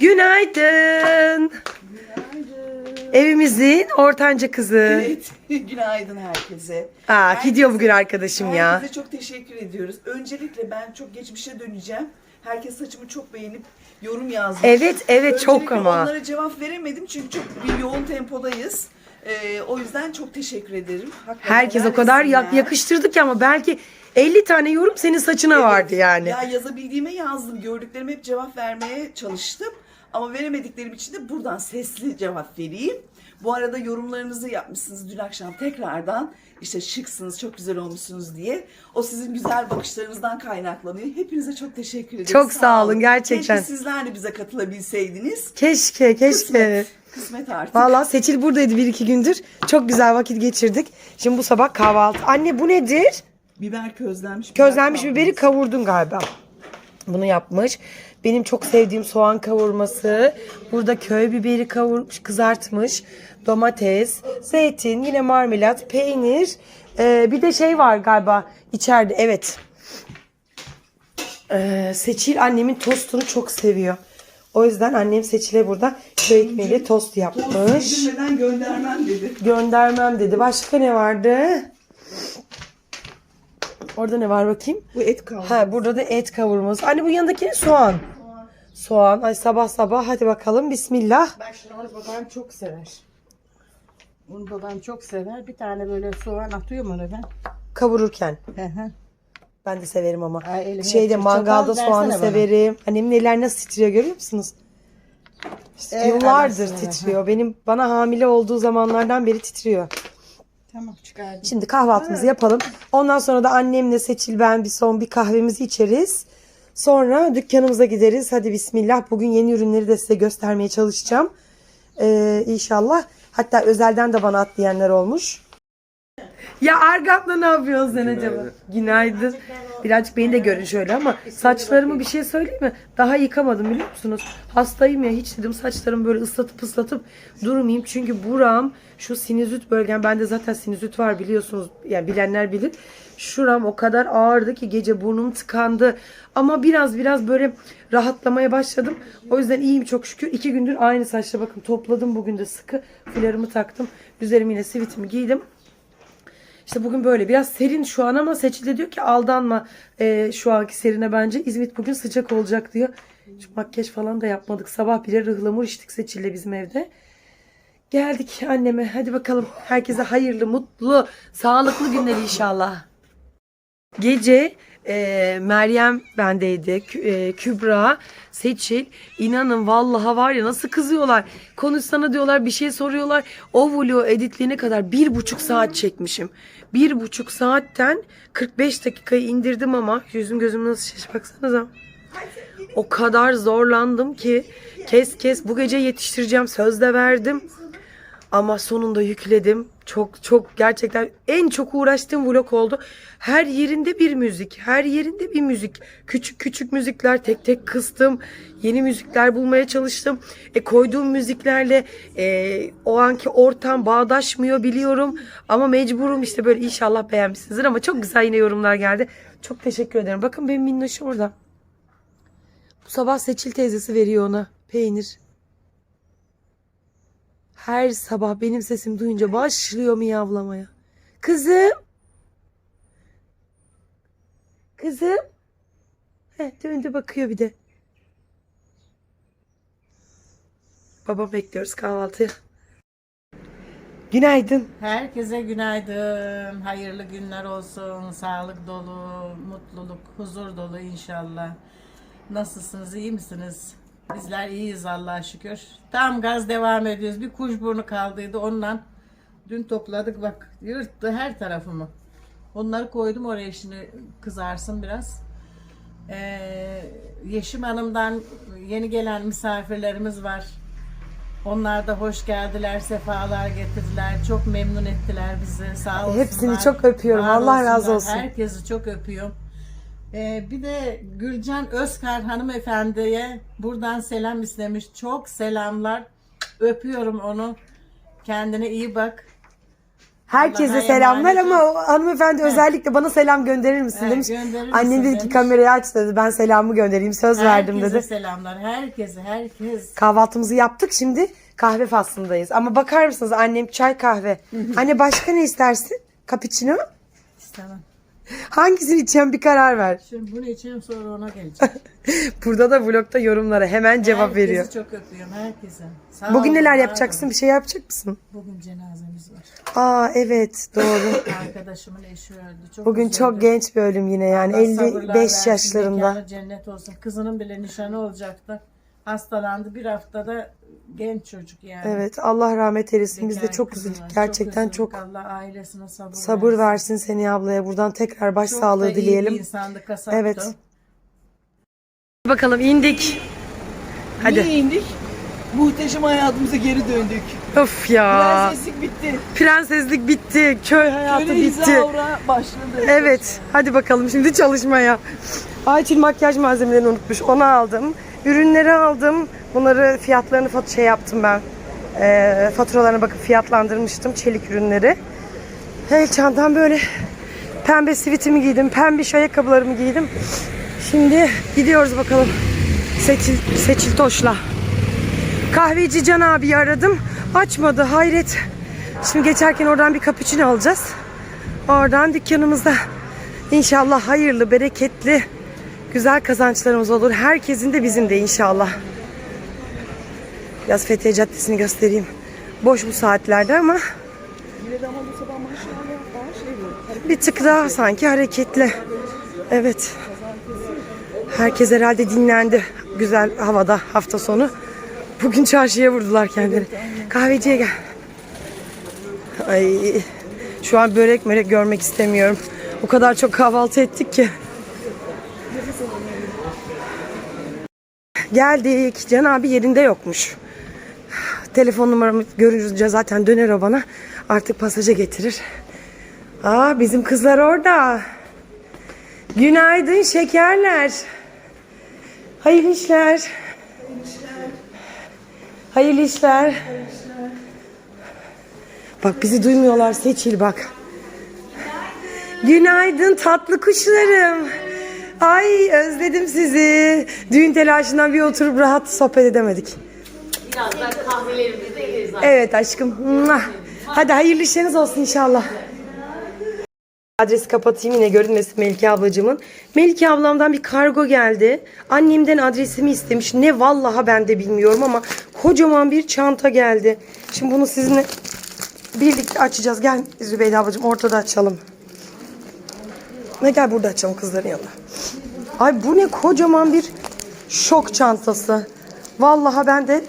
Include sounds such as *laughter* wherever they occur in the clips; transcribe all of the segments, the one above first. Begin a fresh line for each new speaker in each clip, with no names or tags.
Günaydın. Evimizin ortanca kızı.
Evet, *laughs* günaydın herkese.
Aa,
Herkese-
gidiyor bugün arkadaşım ya.
Herkese çok teşekkür ediyoruz. Öncelikle ben çok geçmişe döneceğim. Herkes saçımı çok beğenip yorum yazmış.
Evet, evet, çok
Öncelikle
ama.
onlara cevap veremedim çünkü çok bir yoğun tempodayız. Ee, o yüzden çok teşekkür ederim. Hakikaten
Herkes o kadar yak-
ya.
yakıştırdı ki ama belki 50 tane yorum senin saçına
Evet.
vardı yani.
Ya yazabildiğime yazdım. Gördüklerime hep cevap vermeye çalıştım. Ama veremediklerim için de buradan sesli cevap vereyim. Bu arada yorumlarınızı yapmışsınız dün akşam tekrardan. İşte şıksınız, çok güzel olmuşsunuz diye. O sizin güzel bakışlarınızdan kaynaklanıyor. Hepinize çok teşekkür ederim.
Çok sağ olun, gerçekten.
Keşke sizler de bize katılabilseydiniz.
Keşke, keşke.
Kısmet, kısmet artık.
Valla Seçil buradaydı bir iki gündür. Çok güzel vakit geçirdik. Şimdi bu sabah kahvaltı. Anne bu nedir?
Biber közlenmiş. biber
Közlenmiş biberi kavurdun galiba. Bunu yapmış. Benim çok sevdiğim soğan kavurması. Burada köy biberi kavurmuş, kızartmış. Domates, zeytin, yine marmelat, peynir. Ee, bir de şey var galiba içeride. Evet. Ee, Seçil annemin tostunu çok seviyor. O yüzden annem Seçil'e burada köy ekmeğiyle tost yapmış.
Yedirmeden göndermem dedi.
Göndermem dedi. Başka ne vardı? Orada ne var bakayım?
Bu et kaldı.
Ha burada da et kavurması. Anne bu yanındaki? Soğan. Soğan. Ay sabah sabah hadi bakalım. Bismillah.
Şimdi onu babam çok sever. Bunu babam çok sever. Bir tane böyle soğan atıyorum ona ben.
Kavururken.
Hı hı.
Ben de severim ama.
Ay,
Şeyde mangalda soğanı
bana.
severim. Annemin eller nasıl titriyor görüyor musunuz? İşte
Evet,
Yıllardır
arasına,
titriyor. Benim bana hamile olduğu zamanlardan beri titriyor.
Tamam çıkardım.
Şimdi kahvaltımızı yapalım. Ondan sonra da annemle Seçil ben bir son bir kahvemizi içeriz. Sonra dükkanımıza gideriz. Hadi bismillah. Bugün yeni ürünleri de size göstermeye çalışacağım. Ee, inşallah. Hatta özelden de bana at diyenler olmuş. Ya Argat'la ne yapıyorsun sen acaba? Günaydın. Birazcık beni de görün şöyle ama saçlarımı bir şey söyleyeyim mi? Daha yıkamadım biliyor musunuz? Hastayım ya hiç dedim saçlarımı böyle ıslatıp ıslatıp durmayayım. Çünkü buram şu sinüzit bölgem bende zaten sinüzit var biliyorsunuz. Yani bilenler bilir. Şuram o kadar ağırdı ki gece burnum tıkandı. Ama biraz biraz böyle rahatlamaya başladım. O yüzden iyiyim çok şükür. İki gündür aynı saçla bakın topladım bugün de sıkı. Fularımı taktım. Üzerime yine sivitimi giydim. İşte bugün böyle biraz serin şu an ama Seçil de diyor ki aldanma e, şu anki serine bence. İzmit bugün sıcak olacak diyor. Şu makyaj falan da yapmadık. Sabah bile ıhlamur içtik Seçil'le bizim evde. Geldik anneme. Hadi bakalım. Herkese hayırlı, mutlu, sağlıklı günler inşallah. Gece e, Meryem bendeydi. E, Kübra, Seçil. İnanın vallahi var ya nasıl kızıyorlar. Konuşsana diyorlar bir şey soruyorlar. O vlogu editliğine kadar bir buçuk saat çekmişim. Bir buçuk saatten 45 dakikayı indirdim ama yüzüm gözüm nasıl şiş baksanıza. O kadar zorlandım ki kes kes bu gece yetiştireceğim söz de verdim. Ama sonunda yükledim. Çok çok gerçekten en çok uğraştığım vlog oldu. Her yerinde bir müzik, her yerinde bir müzik. Küçük küçük müzikler tek tek kıstım. Yeni müzikler bulmaya çalıştım. E koyduğum müziklerle e, o anki ortam bağdaşmıyor biliyorum. Ama mecburum işte böyle inşallah beğenmişsinizdir ama çok güzel yine yorumlar geldi. Çok teşekkür ederim. Bakın benim minnoşum orada. Bu sabah Seçil teyzesi veriyor ona peynir. Her sabah benim sesim duyunca başlıyor miyavlamaya. Kızım. Kızım. Heh, döndü bakıyor bir de. Baba bekliyoruz kahvaltıya. Günaydın.
Herkese günaydın. Hayırlı günler olsun. Sağlık dolu, mutluluk, huzur dolu inşallah. Nasılsınız? iyi misiniz? Bizler iyiyiz Allah'a şükür. Tam gaz devam ediyoruz. Bir kuşburnu kaldıydı. Ondan dün topladık bak yırttı her tarafımı. Onları koydum oraya şimdi kızarsın biraz. Ee, Yeşim Hanım'dan yeni gelen misafirlerimiz var. Onlar da hoş geldiler, sefalar getirdiler. Çok memnun ettiler bizi. Sağ olsunlar.
Hepsini çok öpüyorum.
Var
Allah razı
olsunlar.
olsun.
Herkesi çok öpüyorum. Ee, bir de Gülcan Özkar hanımefendiye buradan selam istemiş. Çok selamlar. Öpüyorum onu. Kendine iyi bak.
Herkese
Allah'a
selamlar
emanet
ama o hanımefendi özellikle bana selam gönderir misin
He,
demiş.
gönderir misin
Annem dedi ki
demiş.
kamerayı aç dedi. Ben selamı göndereyim söz verdim
Herkese
dedi.
selamlar. Herkese, herkes.
Kahvaltımızı yaptık şimdi kahve faslındayız. Ama bakar mısınız annem çay kahve. Anne başka ne istersin? Cappuccino?
İstemem.
Hangisini içeceğim bir karar ver.
Şimdi bunu içeyim sonra ona geleceğim. *laughs*
Burada da vlogda yorumlara hemen cevap
Herkesi
veriyor.
çok öpüyorum herkese. Sağ
Bugün
olun,
neler yapacaksın? Bir şey yapacak mısın?
Bugün cenazemiz var.
Aa evet doğru. *laughs*
Arkadaşımın eşi öldü. Çok
Bugün
üzüldüm.
çok genç bir ölüm yine yani
Allah sabırlar
55
versin,
yaşlarında.
cennet olsun. Kızının bile nişanı olacaktı. Hastalandı bir haftada genç çocuk yani.
Evet Allah rahmet eylesin. Biz de
Bekar
çok
kızı
üzüldük. Gerçekten
üzüldük.
çok
Allah ailesine sabır,
sabır
versin.
versin seni ablaya. Buradan tekrar baş
Çok da
sağlığı
iyi
dileyelim.
bir insandı, kasaptı.
Evet. Bakalım indik. Hadi.
Niye indik? Muhteşem hayatımıza geri döndük.
Of ya.
Prenseslik bitti.
Prenseslik bitti. Köy hayatı
Köle
bitti.
izavra başladı.
Evet. Hadi bakalım şimdi çalışmaya. Ayçil makyaj malzemelerini unutmuş. Onu aldım. Ürünleri aldım. Bunları fiyatlarını şey yaptım ben. Ee, faturalarına bakıp fiyatlandırmıştım çelik ürünleri. El çantam böyle pembe sivitimi giydim. Pembe ayakkabılarımı giydim. Şimdi gidiyoruz bakalım. Seçil, Seçil Toş'la. Kahveci Can abi aradım. Açmadı hayret. Şimdi geçerken oradan bir cappuccino alacağız. Oradan dükkanımızda inşallah hayırlı, bereketli, güzel kazançlarımız olur. Herkesin de bizim de inşallah. Biraz Fethiye Caddesi'ni göstereyim. Boş bu saatlerde ama bir tık daha sanki hareketli. Evet. Herkes herhalde dinlendi güzel havada hafta sonu. Bugün çarşıya vurdular kendileri. Kahveciye gel. Ay şu an börek mörek görmek istemiyorum. O kadar çok kahvaltı ettik ki. Geldik. Can abi yerinde yokmuş. Telefon numaramı görünce zaten döner o bana. Artık pasaja getirir. Aa bizim kızlar orada. Günaydın şekerler. Hayırlı işler. Hayırlı işler. Bak bizi duymuyorlar Seçil bak. Günaydın tatlı kuşlarım. Ay özledim sizi. Düğün telaşından bir oturup rahat sohbet edemedik.
Birazdan kahvelerimizi de yeriz
Evet aşkım. Hadi hayırlı işleriniz olsun inşallah. Adresi kapatayım yine görünmesin Melike ablacığımın. Melike ablamdan bir kargo geldi. Annemden adresimi istemiş. Ne vallaha ben de bilmiyorum ama kocaman bir çanta geldi. Şimdi bunu sizinle birlikte açacağız. Gel Zübeyde ablacığım ortada açalım. Ne gel burada açalım kızların yanında. Ay bu ne kocaman bir şok çantası. Vallahi ben de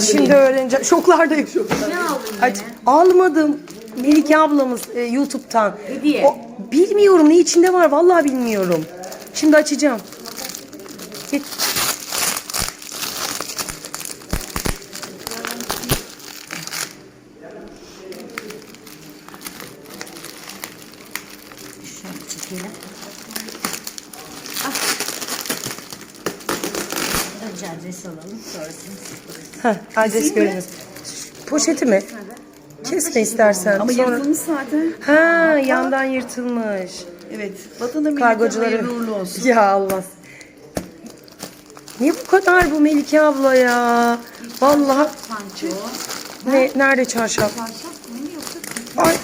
şimdi öğreneceğim. Şoklardayım.
Ne aldın
Ay, almadım. Melike ablamız e, YouTube'tan.
Hediye.
O, bilmiyorum ne içinde var vallahi bilmiyorum. Şimdi açacağım. Git.
Adres
görünüyor. Poşeti mi? Kesme istersen.
Ama
Sonra...
yırtılmış zaten.
Ha yandan yırtılmış.
Evet. Vatana millete
Kargocuları.
hayırlı uğurlu olsun.
Ya Allah. Niye bu kadar bu Melike abla ya? Vallahi
Sanki o.
ne nerede çarşaf?
Çarşaf mı yoksa
Ay,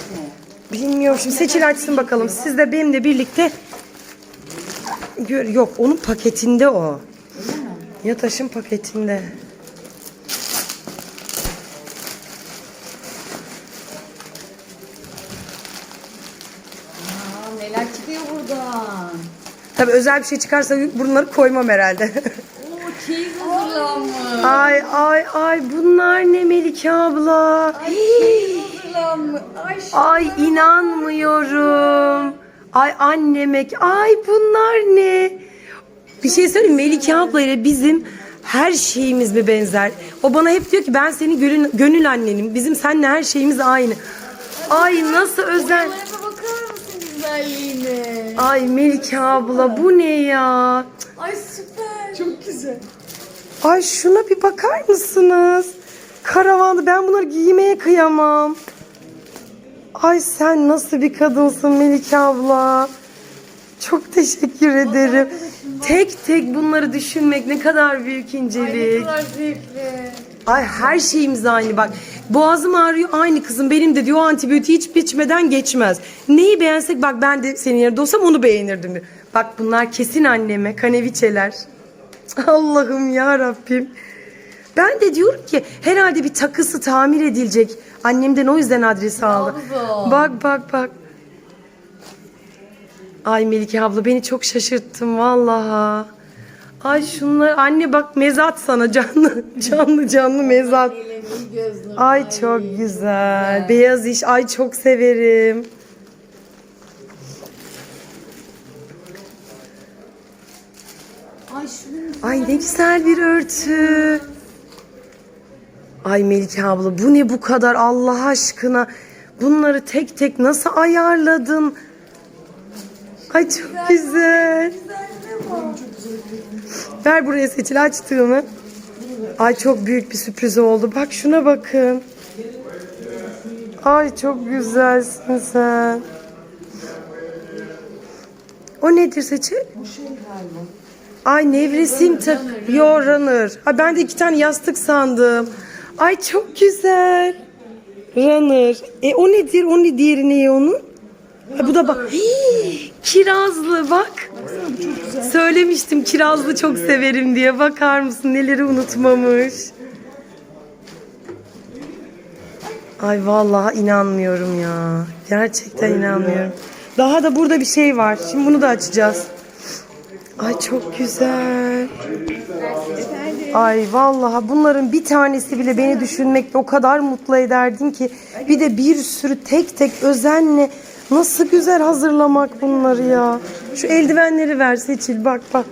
bilmiyorum şimdi seçil açsın bakalım. Siz de benimle birlikte Gör, yok onun paketinde o. Yataşın paketinde.
Aa, neler çıkıyor buradan?
Tabii özel bir şey çıkarsa bunları koymam herhalde.
Oo hazırlanmış.
ay ay ay bunlar ne Melike abla?
hazırlanmış. Ay
Ay inanmıyorum. Ay annemek. Ay bunlar ne? Bir şey söyleyeyim? Melike abla ile bizim her şeyimiz mi benzer? O bana hep diyor ki ben senin gönül, gönül annenim. Bizim seninle her şeyimiz aynı. Ay nasıl özel.
Güzelliğine?
Ay Melike abla bu ne ya?
Ay süper.
Çok güzel.
Ay şuna bir bakar mısınız? Karavandı ben bunları giymeye kıyamam. Ay sen nasıl bir kadınsın Melike abla. Çok teşekkür ederim. Tek tek bunları düşünmek ne kadar büyük incelik. Ay her şeyimiz aynı bak. Boğazım ağrıyor aynı kızım. Benim de diyor antibiyotiği hiç içmeden geçmez. Neyi beğensek bak ben de senin yerinde olsam onu beğenirdim diyor. Bak bunlar kesin anneme kaneviçeler. Allah'ım ya Rabbim. Ben de diyorum ki herhalde bir takısı tamir edilecek. Annemden o yüzden adresi aldı. Bak bak bak. Ay Melike abla beni çok şaşırttın vallahi. Ay şunlar anne bak mezat sana canlı canlı canlı mezat. Ay çok güzel. Beyaz iş ay çok severim. Ay ne güzel bir örtü. Ay Melike abla bu ne bu kadar Allah aşkına. Bunları tek tek nasıl ayarladın? Ay çok güzel. Ver buraya seçil açtığımı. Ay çok büyük bir sürpriz oldu. Bak şuna bakın. Ay çok güzelsin sen. O nedir seçil? Ay nevresim tak yo runner. Ay ben de iki tane yastık sandım. Ay çok güzel. Runner. E o nedir? O ne diğeri ne onun? Ay, bu da bak. Hii, kirazlı bak. Söylemiştim kirazlı çok severim diye. Bakar mısın neleri unutmamış. Ay vallahi inanmıyorum ya. Gerçekten inanmıyorum. Daha da burada bir şey var. Şimdi bunu da açacağız. Ay çok güzel. Ay vallahi bunların bir tanesi bile beni düşünmekte o kadar mutlu ederdin ki bir de bir sürü tek tek özenle nasıl güzel hazırlamak bunları ya. Şu eldivenleri ver Seçil bak bak.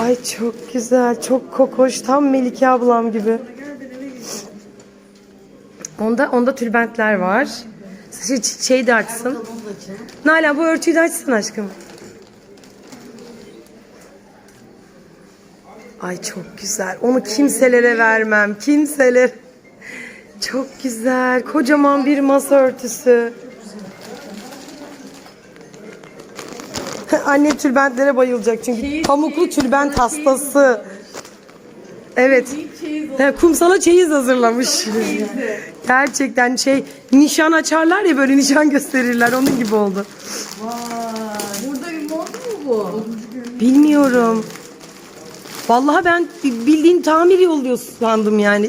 Ay çok güzel, çok kokoş, tam Melike ablam gibi. Onda onda tülbentler var. Şey, şey de açsın. Nalan bu örtüyü de açsın aşkım. Ay çok güzel. Onu kimselere vermem. Kimseler. Çok güzel. Kocaman bir masa örtüsü. *laughs* Anne tülbentlere bayılacak çünkü pamuklu tülbent hastası. Evet. He, kumsala çeyiz hazırlamış. Gerçekten şey nişan açarlar ya böyle nişan gösterirler onun gibi oldu.
Burada bir mod mu bu?
Bilmiyorum. Vallahi ben bildiğin tamir yolluyor sandım yani.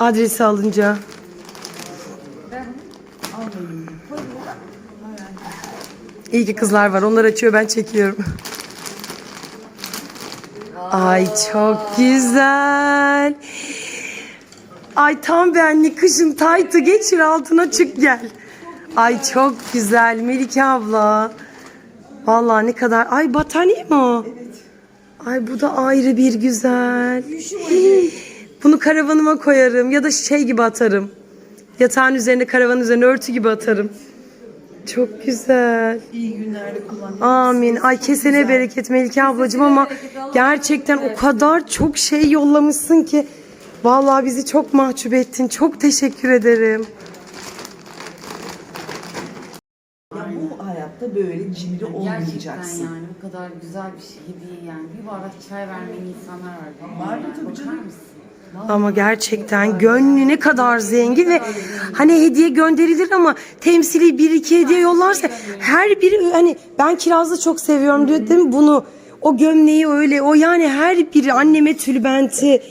Adresi alınca. İyi ki kızlar var. Onlar açıyor ben çekiyorum. Ay çok güzel. Ay tam benlik kışın taytı geçir altına çık gel. Ay çok güzel Melike abla. Vallahi ne kadar. Ay battaniye mi o? Ay bu da ayrı bir güzel. Hii, Bunu karavanıma koyarım ya da şey gibi atarım. Yatağın üzerine karavanın üzerine örtü gibi atarım. Çok güzel.
İyi günlerde kullan.
Amin. Ay kesene bereket Melike ablacığım ama gerçekten o kadar çok şey yollamışsın ki. Vallahi bizi çok mahcup ettin. Çok teşekkür ederim.
Ya bu hayatta böyle cimri
gerçekten
olmayacaksın.
yani bu kadar güzel bir şey hediye yani. Bir bardak çay vermeyen insanlar var.
Var mı tabii
Bakar
canım?
mısın?
Ama gerçekten gönlü ne kadar zengin ve hani hediye gönderilir ama temsili bir iki hediye yollarsa her biri hani ben kirazlı çok seviyorum diyor değil mi bunu o gömleği öyle o yani her biri anneme tülbenti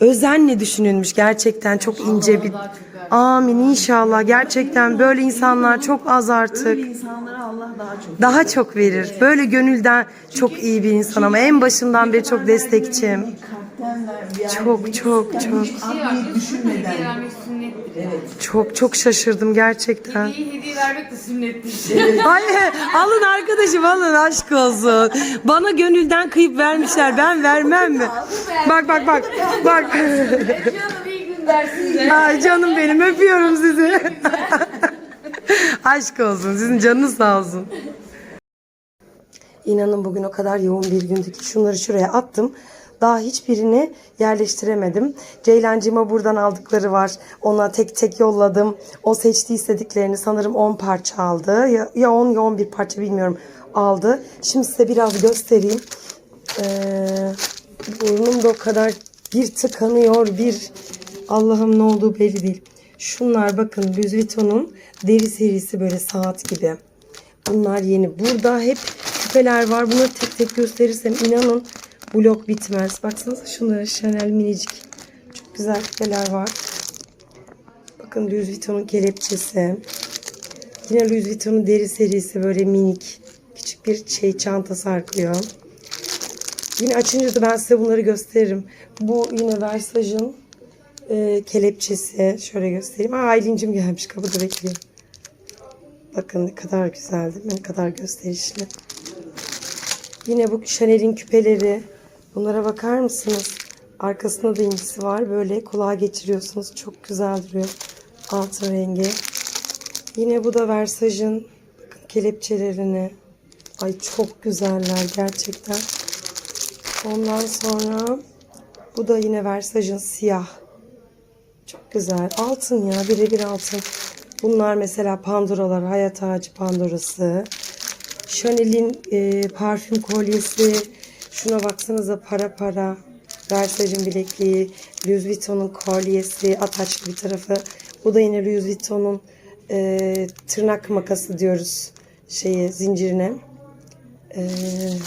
özenle düşünülmüş gerçekten çok ince bir amin inşallah. Gerçekten böyle insanlar çok az artık.
Böyle insanlara Allah daha çok.
daha çok verir. Böyle gönülden çok iyi bir insan ama en başından beri çok destekçim çok çok çok
düşünmeden.
Hediye vermek sünnettir. Evet.
Çok çok şaşırdım gerçekten.
İyi hediye vermek de sünnettir. *laughs* *laughs*
Ay alın arkadaşım alın aşk olsun. Bana gönülden kıyıp vermişler ben vermem mi? Bak bak bak. Bak. Ay canım benim öpüyorum sizi. *laughs* aşk olsun sizin canınız sağ olsun. İnanın bugün o kadar yoğun bir gündü ki şunları şuraya attım. Daha hiçbirini yerleştiremedim. Ceylancığıma buradan aldıkları var. Ona tek tek yolladım. O seçti istediklerini sanırım 10 parça aldı. Ya, ya 10 ya 11 parça bilmiyorum aldı. Şimdi size biraz göstereyim. Ee, burnum da o kadar bir tıkanıyor bir Allah'ım ne olduğu belli değil. Şunlar bakın Louis Vuitton'un deri serisi böyle saat gibi. Bunlar yeni. Burada hep küpeler var. Bunları tek tek gösterirsem inanın blok bitmez. Baksanıza şunlara Chanel minicik. Çok güzel küpeler var. Bakın Louis Vuitton'un kelepçesi. Yine Louis Vuitton'un deri serisi böyle minik. Küçük bir şey çanta sarkıyor. Yine açınca da ben size bunları gösteririm. Bu yine Versace'ın e, kelepçesi. Şöyle göstereyim. Aa Aylin'cim gelmiş kapıda bekliyor. Bakın ne kadar güzel değil mi? Ne kadar gösterişli. Yine bu Chanel'in küpeleri. Bunlara bakar mısınız? Arkasında da incisi var. Böyle kulağa geçiriyorsunuz. Çok güzel duruyor. Altın rengi. Yine bu da Versace'ın bakın kelepçelerini. Ay çok güzeller gerçekten. Ondan sonra bu da yine Versace'ın siyah. Çok güzel. Altın ya. Birebir altın. Bunlar mesela Pandora'lar. Hayat ağacı Pandora'sı. Chanel'in e, parfüm kolyesi. Şuna baksanıza para para. Versace'in bilekliği. Louis Vuitton'un kolyesi. Ataçlı bir tarafı. Bu da yine Louis Vuitton'un e, tırnak makası diyoruz. Şeyi zincirine. Eee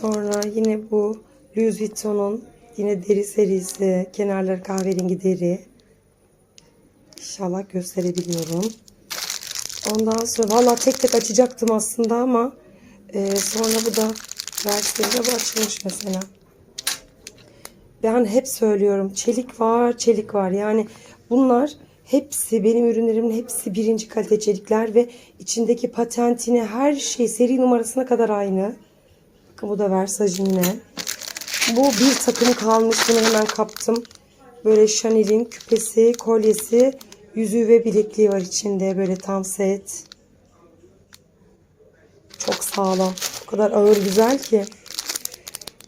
Sonra yine bu Louis Vuitton'un yine deri serisi. Kenarları kahverengi deri. İnşallah gösterebiliyorum. Ondan sonra valla tek tek açacaktım aslında ama e, sonra bu da versiyonda bu açılmış mesela. Ben hep söylüyorum çelik var çelik var yani bunlar hepsi benim ürünlerimin hepsi birinci kalite çelikler ve içindeki patentine her şey seri numarasına kadar aynı. Bakın bu da Versace yine. Bu bir takım kalmış. Bunu hemen kaptım. Böyle Chanel'in küpesi, kolyesi, yüzüğü ve bilekliği var içinde. Böyle tam set. Çok sağlam. Kadar ağır güzel ki.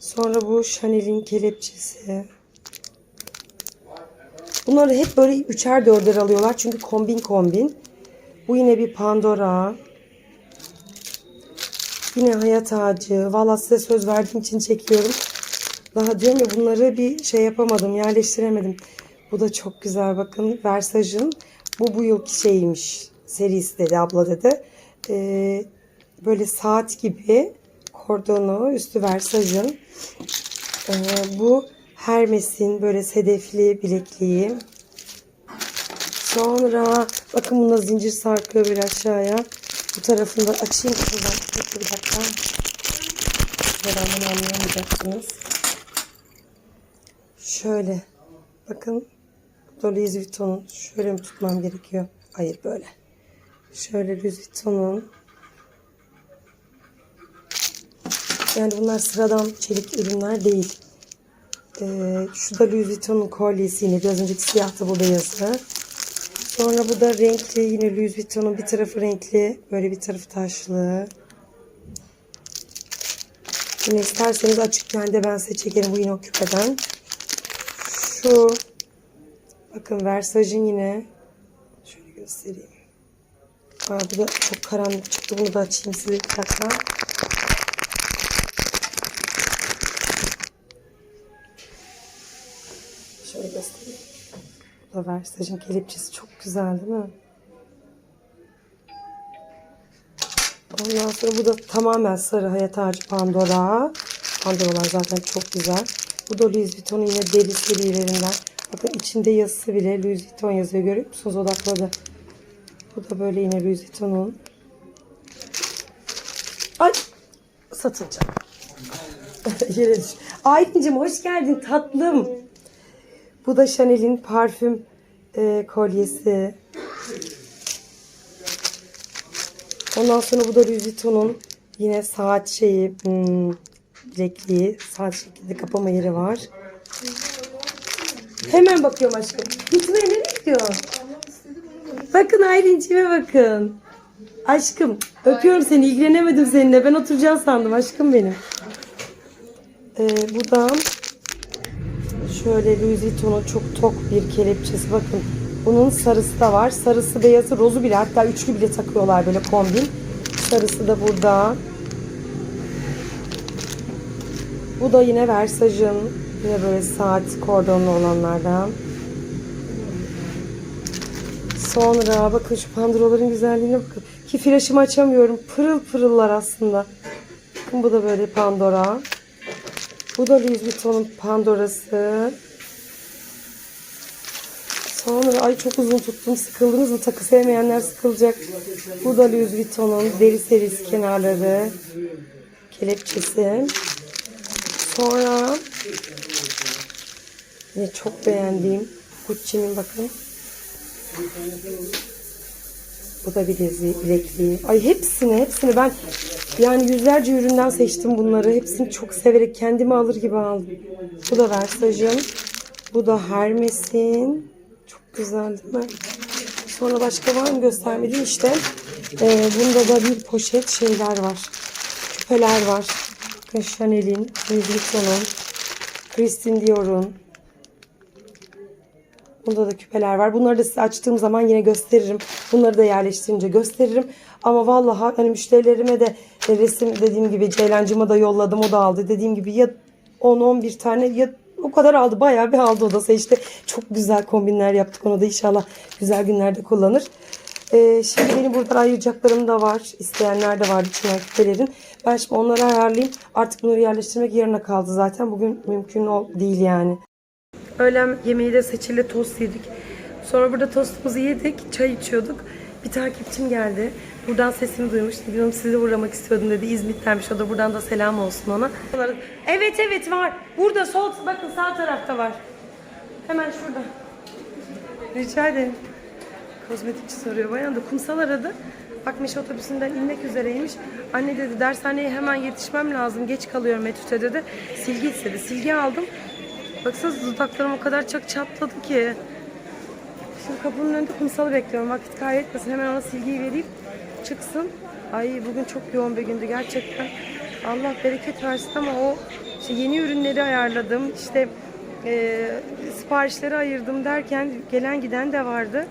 Sonra bu Chanel'in kelepçesi. Bunları hep böyle üçer dörder alıyorlar. Çünkü kombin kombin. Bu yine bir Pandora. Yine hayat ağacı. Valla size söz verdiğim için çekiyorum. Daha diyorum ya bunları bir şey yapamadım. Yerleştiremedim. Bu da çok güzel. Bakın Versace'ın bu bu yılki şeymiş. Serisi dedi abla dedi. Ee, böyle saat gibi kordonu üstü Versace'ın. Ee, bu Hermes'in böyle sedefli bilekliği. Sonra bakın buna zincir sarkıyor bir aşağıya. Bu tarafında açayım şuradan. Bir dakika. Beraber anlayamayacaksınız. Şöyle. Bakın. Louis Vuitton'un. Şöyle mi tutmam gerekiyor? Hayır böyle. Şöyle Louis Vuitton'un. Yani bunlar sıradan çelik ürünler değil. Ee, şu da Louis Vuitton'un kolyesi yine. Biraz önceki siyahtı bu beyazı. Sonra bu da renkli yine Louis Vuitton'un bir tarafı renkli. Böyle bir tarafı taşlı. Yine isterseniz açıkken de ben size çekerim bu yine küpeden. Şu bakın Versace'in yine şöyle göstereyim. Aa, bu da çok karanlık çıktı. Bunu da açayım size bir dakika. Da Versace'in kelepçesi çok güzel değil mi? Ondan sonra bu da tamamen sarı hayat ağacı Pandora. Pandora'lar zaten çok güzel. Bu da Louis Vuitton'un yine deri serilerinden. Bakın içinde yazısı bile Louis Vuitton yazıyor. Görüyor musunuz? Odakladı. Bu da böyle yine Louis Vuitton'un. Ay! Satılacak. Yere düş. Aylin'cim hoş geldin tatlım. Bu da Chanel'in parfüm e, kolyesi. Ondan sonra bu da Louis Vuitton'un yine saat şeyi hmm. Saat şeklinde kapama yeri var. Hemen bakıyorum aşkım. Gitmeye nereye gidiyor? Bakın Aylin'cime bakın. Aşkım öpüyorum seni ilgilenemedim seninle. Ben oturacağım sandım aşkım benim. Ee, bu da şöyle Louis Vuitton'un çok tok bir kelepçesi. Bakın bunun sarısı da var. Sarısı, beyazı, rozu bile hatta üçlü bile takıyorlar böyle kombin. Sarısı da burada. Bu da yine Versace'ın yine böyle saat kordonlu olanlardan. Sonra bakın şu pandıroların güzelliğine bakın. Ki flaşımı açamıyorum. Pırıl pırıllar aslında. Bu da böyle Pandora. Bu da Louis Vuitton'un Pandora'sı. Sonra ay çok uzun tuttum. Sıkıldınız mı? Takı sevmeyenler sıkılacak. Bu da Louis Vuitton'un deri serisi kenarları. Kelepçesi. Sonra yine çok beğendiğim Gucci'nin bakın. Bu da bileziği, bilekliği. Ay hepsini, hepsini ben yani yüzlerce üründen seçtim bunları. Hepsini çok severek kendime alır gibi aldım. Bu da Versace'ın. Bu da Hermes'in. Çok güzel değil mi? Sonra başka var mı göstermedim işte. Ee, bunda da bir poşet şeyler var. Küpeler var. Chanel'in, Louis Vuitton'un, Christian Dior'un. Bunda da küpeler var. Bunları da size açtığım zaman yine gösteririm. Bunları da yerleştirince gösteririm. Ama vallahi hani müşterilerime de e, resim dediğim gibi Ceylancıma da yolladım. O da aldı. Dediğim gibi ya 10-11 tane ya o kadar aldı. Bayağı bir aldı o da seçti. Çok güzel kombinler yaptık. Onu da inşallah güzel günlerde kullanır. Ee, şimdi benim burada ayıracaklarım da var. İsteyenler de var içinden küpelerin. Ben şimdi onları ayarlayayım. Artık bunları yerleştirmek yarına kaldı zaten. Bugün mümkün değil yani. Öğlen yemeği de seçili tost yedik. Sonra burada tostumuzu yedik, çay içiyorduk. Bir takipçim geldi. Buradan sesimi duymuş. Bilmiyorum sizi uğramak istiyordum dedi. İzmit'tenmiş o da. Buradan da selam olsun ona. Evet evet var. Burada sol bakın sağ tarafta var. Hemen şurada. Rica ederim. Kozmetikçi soruyor. Bayan da kumsal aradı. Bakmış otobüsünden inmek üzereymiş. Anne dedi dershaneye hemen yetişmem lazım. Geç kalıyorum etüte dedi. Silgi istedi. Silgi aldım. Baksanıza dudaklarım o kadar çok çatladı ki. Şimdi kapının önünde kumsalı bekliyorum. Vakit kaybetmesin. Hemen ona silgiyi vereyim. Çıksın. Ay bugün çok yoğun bir gündü gerçekten. Allah bereket versin ama o işte yeni ürünleri ayarladım. İşte e, siparişleri ayırdım derken gelen giden de vardı.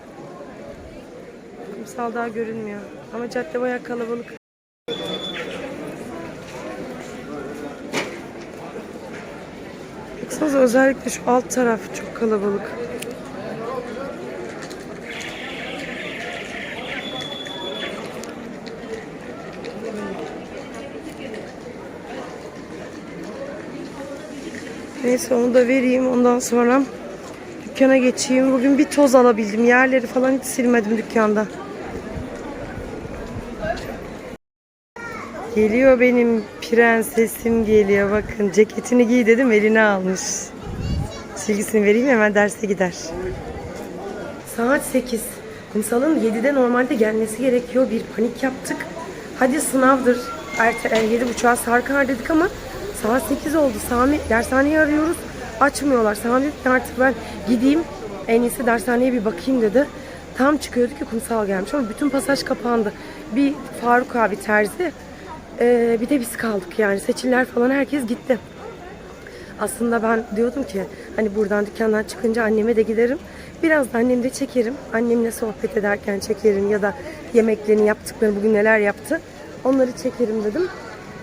Kumsal daha görünmüyor. Ama cadde bayağı kalabalık. Baksanıza özellikle şu alt taraf çok kalabalık. Neyse onu da vereyim ondan sonra dükkana geçeyim. Bugün bir toz alabildim. Yerleri falan hiç silmedim dükkanda. Geliyor benim prensesim geliyor. Bakın ceketini giy dedim eline almış. Silgisini vereyim hemen derse gider. Saat 8. Kumsal'ın 7'de normalde gelmesi gerekiyor. Bir panik yaptık. Hadi sınavdır. Erte, e, 7.30'a sarkar dedik ama saat 8 oldu. Sami dershaneyi arıyoruz. Açmıyorlar. Sami dedi ki artık ben gideyim. En iyisi dershaneye bir bakayım dedi. Tam çıkıyordu ki kumsal gelmiş ama bütün pasaj kapandı. Bir Faruk abi terzi. E, bir de biz kaldık yani. Seçiller falan herkes gitti. Aslında ben diyordum ki hani buradan dükkandan çıkınca anneme de giderim. Biraz da annemi de çekerim. Annemle sohbet ederken çekerim ya da yemeklerini yaptıklarını bugün neler yaptı. Onları çekerim dedim.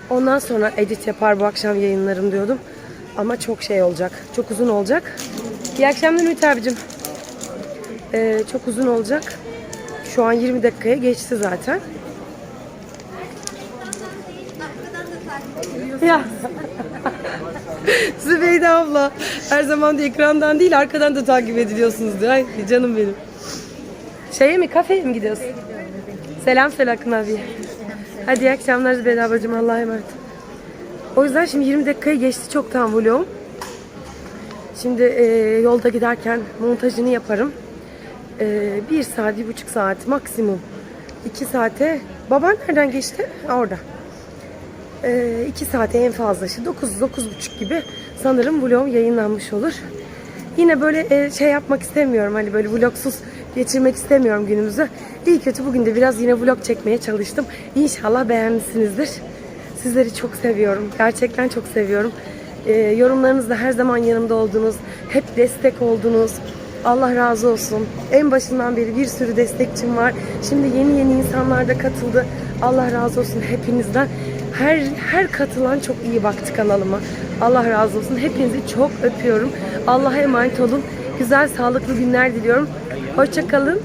Ondan sonra edit yapar bu akşam yayınlarım diyordum. Ama çok şey olacak. Çok uzun olacak. İyi akşamlar Ümit abicim. Ee, çok uzun olacak. Şu an 20 dakikaya geçti zaten. Ya. *laughs* Zübeyde abla her zaman da ekrandan değil arkadan da takip ediliyorsunuz diyor. Ay canım benim. Şeye mi kafeye mi gidiyorsun? Selam söyle Akın abi. Hadi iyi akşamlar Zübeyde ablacığım Allah'a emanet. O yüzden şimdi 20 dakikayı geçti çoktan vlogum. Şimdi e, yolda giderken montajını yaparım. E, bir saat, bir buçuk saat maksimum. iki saate. Baban nereden geçti? Orada. E, iki saate en fazla. işte 9 dokuz buçuk gibi sanırım vlogum yayınlanmış olur. Yine böyle e, şey yapmak istemiyorum. Hani böyle vlogsuz geçirmek istemiyorum günümüzü. İyi kötü bugün de biraz yine vlog çekmeye çalıştım. İnşallah beğenmişsinizdir. Sizleri çok seviyorum. Gerçekten çok seviyorum. Ee, yorumlarınızda her zaman yanımda oldunuz. Hep destek oldunuz. Allah razı olsun. En başından beri bir sürü destekçim var. Şimdi yeni yeni insanlar da katıldı. Allah razı olsun hepinizden. Her her katılan çok iyi baktı kanalıma. Allah razı olsun. Hepinizi çok öpüyorum. Allah'a emanet olun. Güzel, sağlıklı günler diliyorum. Hoşçakalın.